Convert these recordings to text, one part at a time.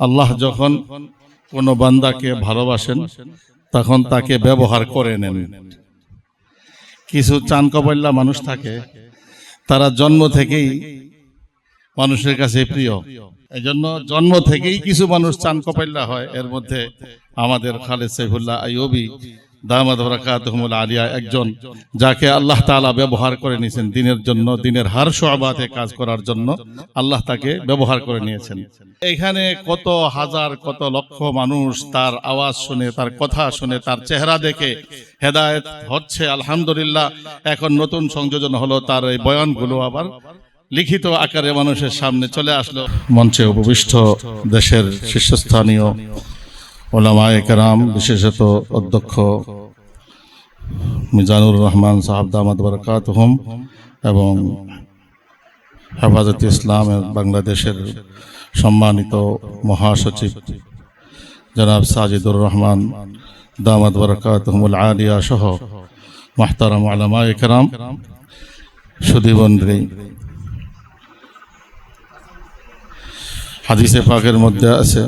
আল্লাহ যখন কোনো বান্দাকে ভালোবাসেন, তখন তাকে ব্যবহার করে নেন। কিছু চান কপাল্লা মানুষ থাকে, তারা জন্ম থেকেই মানুষের কাছে প্রিয়। এই জন্য জন্ম থেকেই কিছু মানুষ চান কপাল্লা হয়। এর মধ্যে আমাদের খালেদ সাইফুল্লাহ আইয়ুবি দামাদ বরাকাতুহুমুল আলিয়া, একজন যাকে আল্লাহ তাআলা ব্যবহার করে নিয়েছেন দিনের জন্য, দিনের হার সোয়াবাতে কাজ করার জন্য আল্লাহ তাকে ব্যবহার করে নিয়েছেন। এখানে কত হাজার, কত লক্ষ মানুষ তার আওয়াজ শুনে, তার কথা শুনে, তার চেহারা দেখে হেদায়েত হচ্ছে, আলহামদুলিল্লাহ। এখন নতুন সংযোজন হলো, তার এই বয়ানগুলো আবার লিখিত আকারে মানুষের সামনে চলে আসলো। মঞ্চে উপবিষ্ট দেশের শীর্ষস্থানীয় ওলামায়ে কেরাম, বিশেষত অধ্যক্ষ মিজানুর রহমান সাহাব দামাদ বরকাত হুম এবং হেফাজত ইসলামের বাংলাদেশের সম্মানিত মহাসচিব জনাব সাজিদুর রহমান দামাদ বরকাত হুমুল আলিয়া সহ মাহতারাম আলমায়ে কেরাম, সুদীবন্দ্রী। হাদিসে পাকের মধ্যে আছে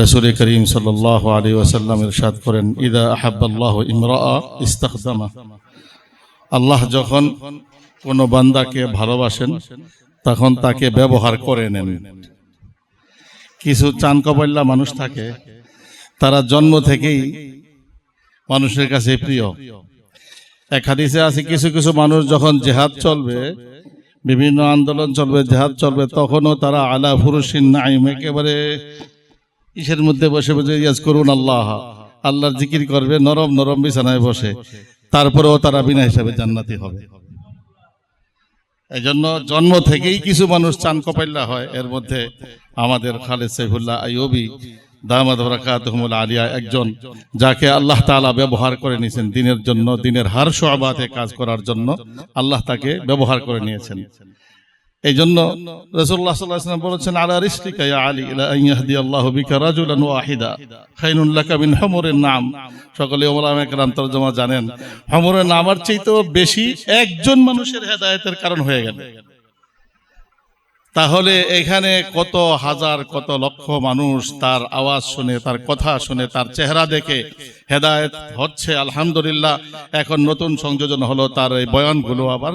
রসুল করিম সাল্লাহ আলী ওয়াসাল্লাম ইরশাদ করেন, ইদা আহাব্বাল্লাহ ইমরা ইস্তাখদামা। আল্লাহ যখন কোনো বান্দাকে ভালোবাসেন, তখন তাকে ব্যবহার করে নেন। কিছু চান কপাল্লা মানুষ থাকে, তারা জন্ম থেকেই মানুষের কাছে প্রিয়। এক হাদিসে আছে, কিছু কিছু মানুষ যখন জেহাদ চলবে, বিভিন্ন আন্দোলন চলবে, জেহাদ চলবে, তখনও তারা আলা ফুরুসিন নাইম একেবারে ইসের মধ্যে বসে বসে ইয়াজ করুন আল্লাহ। আল্লাহর জিকির করবে, নরম নরম বিছানায় বসে। তারপরেও তারা বিনা হিসাবে জান্নাতি হবে। এই জন্য জন্ম থেকেই কিছু মানুষ চান কপাল্লা হয়। এর মধ্যে আমাদের খালেদ সাইফুল্লাহ আইয়ুবি দামাদ বরাকাতুহুমুল আলিয়া একজন, যাকে আল্লাহ তাআলা ব্যবহার করে নিয়েছেন দিনের জন্য, দিনের হার সোয়াবাতে কাজ করার জন্য আল্লাহ তাকে ব্যবহার করে নিয়েছেন। এই জন্য সাল্লাল্লাহু বলেছেন, আলা ইয়া আলী ইয়াহদি বিকা রাজুলান ওয়াহিদা নাম। সকলে একরাম জানেন নামার বেশি একজন মানুষের কারণ হয়ে গেল। তাহলে এখানে কত হাজার, কত লক্ষ মানুষ তার আওয়াজ শুনে, তার কথা শুনে, তার চেহারা দেখে হেদায়েত হচ্ছে, আলহামদুলিল্লাহ। এখন নতুন সংযোজন হলো তার এই বয়ানগুলো আবার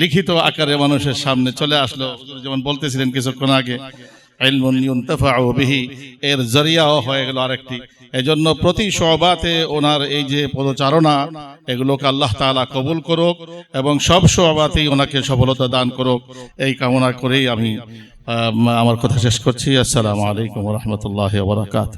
লিখিত আকারে মানুষের সামনে চলে আসলো। যেমন বলতেছিলেন কিছুক্ষণ আগে এর জরিয়াও হয়ে গেল আরেকটি। এজন্য প্রতি সবাতে ওনার এই যে পদচারণা, এগুলোকে আল্লাহ তাআলা কবুল করুক এবং সব সবাতেই ওনাকে সফলতা দান করুক। এই কামনা করেই আমি আমার কথা শেষ করছি। আসসালামু আলাইকুম রহমতুল্লাহ বারাকাত